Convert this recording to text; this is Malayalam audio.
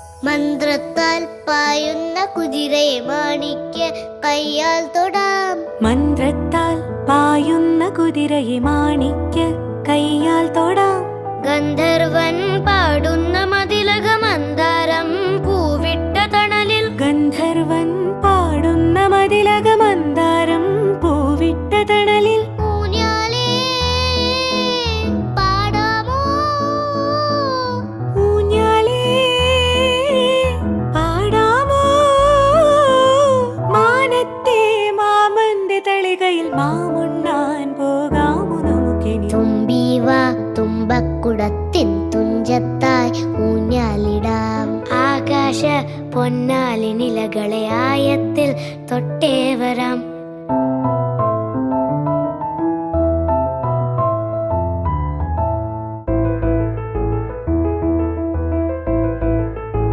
മന്ത്രത്താൽ പായുന്ന കുതിരയെ മാണിക്ക് കയ്യാൽ തൊടാം. മന്ത്രത്താൽ പായുന്ന കുതിരയെ മാണിക്ക് കയ്യാൽ തൊടാം. ഊഞ്ഞാലിടാം ആകാശ പൊന്നാലിനിലകളെ ആയത്തിൽ തൊട്ടേ വരാം.